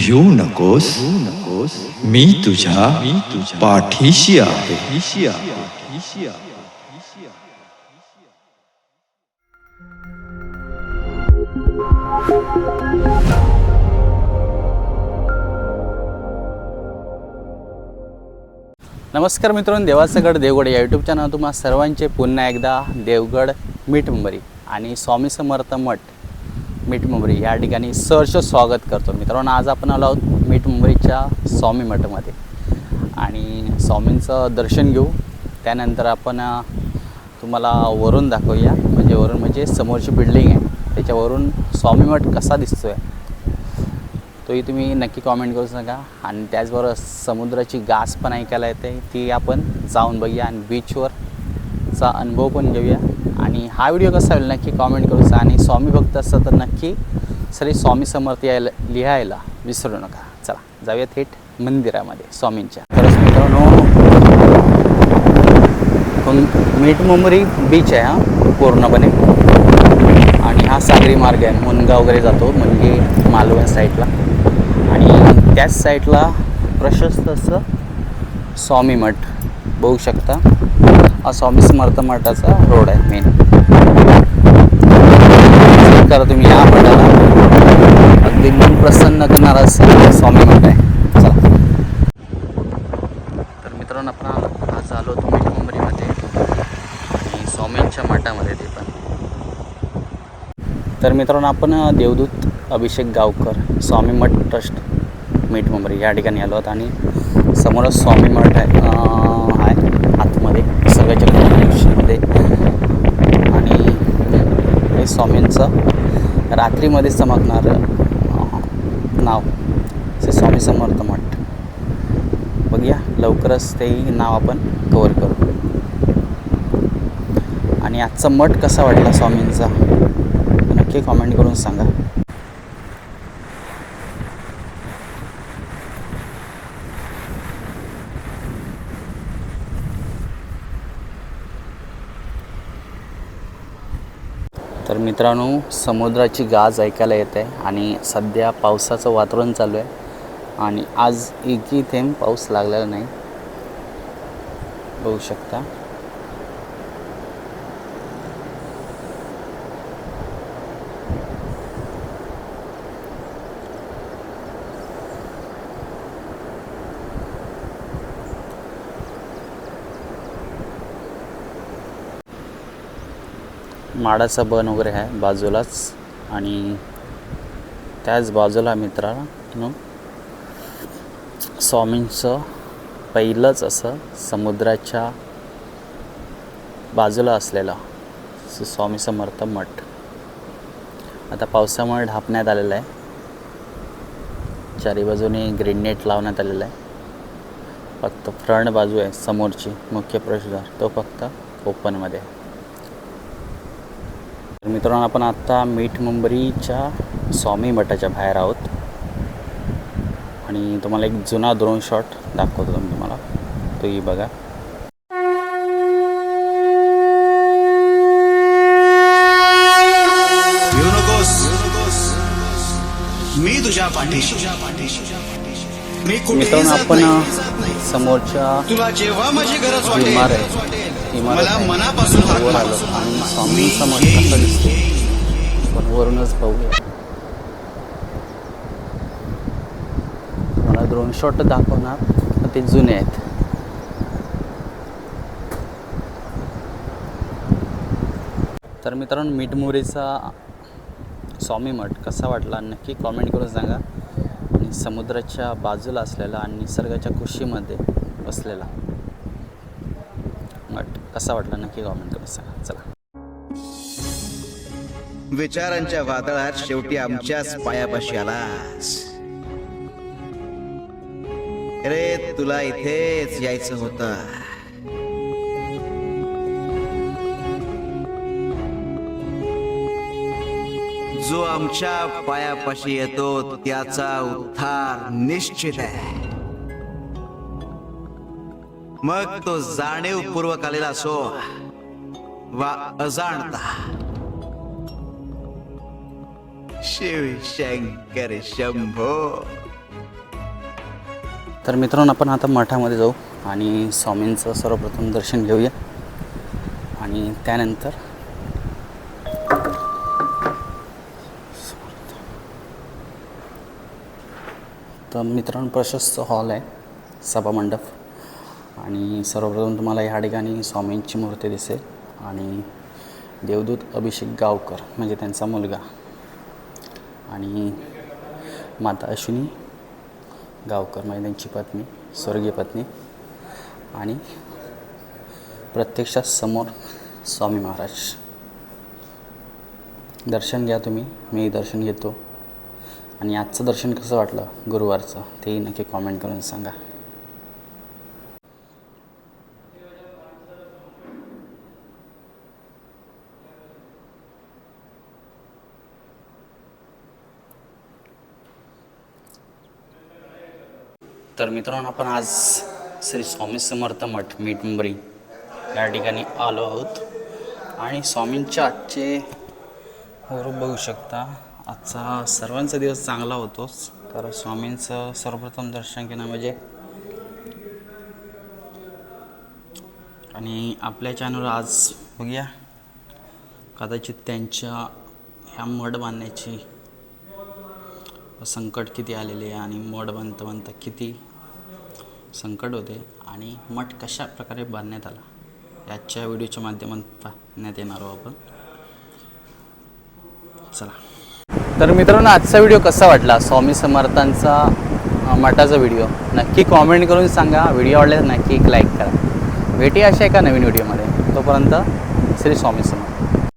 भिऊ नकोस. नकोस मी तुझ्या मी तुझ्या पाठीशी आहे. नमस्कार मित्रांनो देवाचं गड देवगड या यूट्यूब चॅनल तुम्हा सर्वांचे पुन्हा एकदा देवगड मीठ आणि स्वामी समर्थ मठ. मीठ मुंबरी. या ठिकाणी सहर्ष स्वागत करतो. मित्रांनो आज आपण आलो आहोत मीठ मुंबरीच्या स्वामी मठमध्ये. आणि स्वामींचं दर्शन घेऊ. त्यानंतर आपण तुम्हाला वरून दाखवूया. म्हणजे वरून म्हणजे समोरची बिल्डिंग आहे. त्याच्यावरून स्वामी मठ कसा दिसतो आहे तोही तुम्ही नक्की कॉमेंट करू नका. आणि त्याचबरोबर समुद्राची गास पण ऐकायला येते. ती आपण जाऊन बघूया. आणि बीचवरचा अनुभव पण घेऊया. आणि हा व्हिडिओ कसा होईल नक्की कॉमेंट करूचा आणि स्वामी भक्त असतं तर नक्की सरी स्वामी समर्थ यायला लिहायला विसरू नका. चला जाऊया थेट मंदिरामध्ये स्वामींच्या. खरंच मित्रांनो कोण- मीठ मुंबरी बीच आहे हा. पूर्णपणे. आणि हा सागरी मार्ग आहे. मुनगा वगैरे जातो म्हणजे मालवण साईडला आणि त्याच साईडला प्रशस्त असं स्वामी मठ. बघू शकता. हा स्वामी समर्थ मठाचा रोड आहे मेन करा तुम्ही या मठाला. अगदी मन प्रसन्न करणारा स्वामी मठ आहे. चला. तर मित्रांनो आपण आज आलो तुम्ही मीठ आणि स्वामींच्या मठामध्ये ते पण. तर मित्रांनो आपण देवदूत अभिषेक गावकर स्वामी मठ ट्रस्ट मीठ मुंबरी या ठिकाणी आलो आहोत. आणि समोरच स्वामी मठ आहे आतमध्ये सगळ्याच्या गोष्टीमध्ये आणि हे स्वामींचं रात्रीमध्ये चमकणारं नाव. श्री स्वामी समर्थ मठ. बघूया लवकरच तेही नाव आपण कवर करू. आणि आजचा मठ कसा वाटला स्वामींचा? नक्की कॉमेंट करून सांगा. तर मित्रांनो समुद्राची गाज ऐकायला येत आहे आणि सध्या पावसाचं वातावरण चालू आहे आणि आज एकही थेंब पाऊस लागलेला नाही. बघू शकता. माडाचा बन वगैरे आहे बाजूलाच. आणि त्याच बाजूला मित्रांनो स्वामींचं पहिलंच असं समुद्राच्या बाजूला असलेलं स्वामी समर्थ मठ. आता पावसामुळे ढापण्यात आलेलं आहे. चारी बाजूने ग्रेनेट लावण्यात आलेलं आहे. फक्त फ्रंट बाजू आहे समोरची मुख्य प्रवेशद्वार. तो फक्त ओपनमध्ये आहे. तर मित्रांनो आपण आत्ता मीठ मुंबरीच्या स्वामी मठाच्या बाहेर आहोत. आणि तुम्हाला एक जुना ड्रोन शॉट दाखवतो मी तुम्हाला. तोही बघा. मी तुझ्या पाठीशी तुझ्या पाठीशी. मित्रांनो आपण. समोरच्या इमारत इमारत वर. आलो आणि. कसा दिसतो पण वरूनच पाहूया मला ड्रोन शॉट दाखवणार ते जुने आहेत तर मित्रांनो मीठमुरीचा स्वामी मठ कसा वाटला नक्की कॉमेंट करून सांगा समुद्राच्या बाजूला असलेला आणि निसर्गाच्या कुशीमध्ये बसलेला. मठ कसा वाटला नक्की कॉमेंट करून सांगा. चला. विचारांच्या वादळात शेवटी आमच्याच पायापाशी आलास. अरे तुला इथेच यायचं होतं. जो आमच्या पायापाशी येतो त्याचा उद्धार निश्चित आहे. मग तो जाणीवपूर्वक आलेला असो वा अजाणता. शिव शंकर शंभो. तर मित्रांनो आपण आता मठामध्ये जाऊ आणि स्वामींचं सर्वप्रथम दर्शन घेऊया. आणि त्यानंतर तर मित्रांनो प्रशस्त हॉल आहे सभामंडप आणि सर्वप्रथम तुम्हाला ह्या ठिकाणी स्वामींची मूर्ती दिसेल आणि देवदूत अभिषेक गावकर म्हणजे त्यांचा मुलगा. आणि माता अश्विनी गावकर म्हणजे त्यांची पत्नी स्वर्गीय पत्नी. आणि प्रत्यक्षात समोर स्वामी महाराज. दर्शन घ्या तुम्ही मी दर्शन घेतो. आणि आजचं दर्शन कसं वाटलं गुरुवारचं तेही नक्की कॉमेंट करून सांगा. तर मित्रांनो आपण आज श्री स्वामी समर्थ मठ मीठ या ठिकाणी आलो आहोत. आणि स्वामींचे आजचे रूप बघू शकता. आजचा सर्वांचा दिवस चांगला होतोच कारण स्वामींचं सर्वप्रथम दर्शन घेणं म्हणजे आणि आपल्या चॅनल आज बघूया. कदाचित त्यांच्या ह्या मठ बांधण्याची संकट किती आलेले आहे आणि मठ बांधता बांधता किती संकट होते आणि मठ कशा प्रकारे बांधण्यात आला याच्या व्हिडिओच्या माध्यमात पाहण्यात येणार आहोत आपण. चला. तर मित्रांनो आजचा व्हिडिओ कसा वाटला? स्वामी समर्थांचा मठाचा व्हिडिओ नक्की कॉमेंट करून सांगा. व्हिडिओ आवडल्यास नक्की एक लाईक करा. भेटी अशा एका नवीन व्हिडिओमध्ये तोपर्यंत श्री स्वामी समर्थ.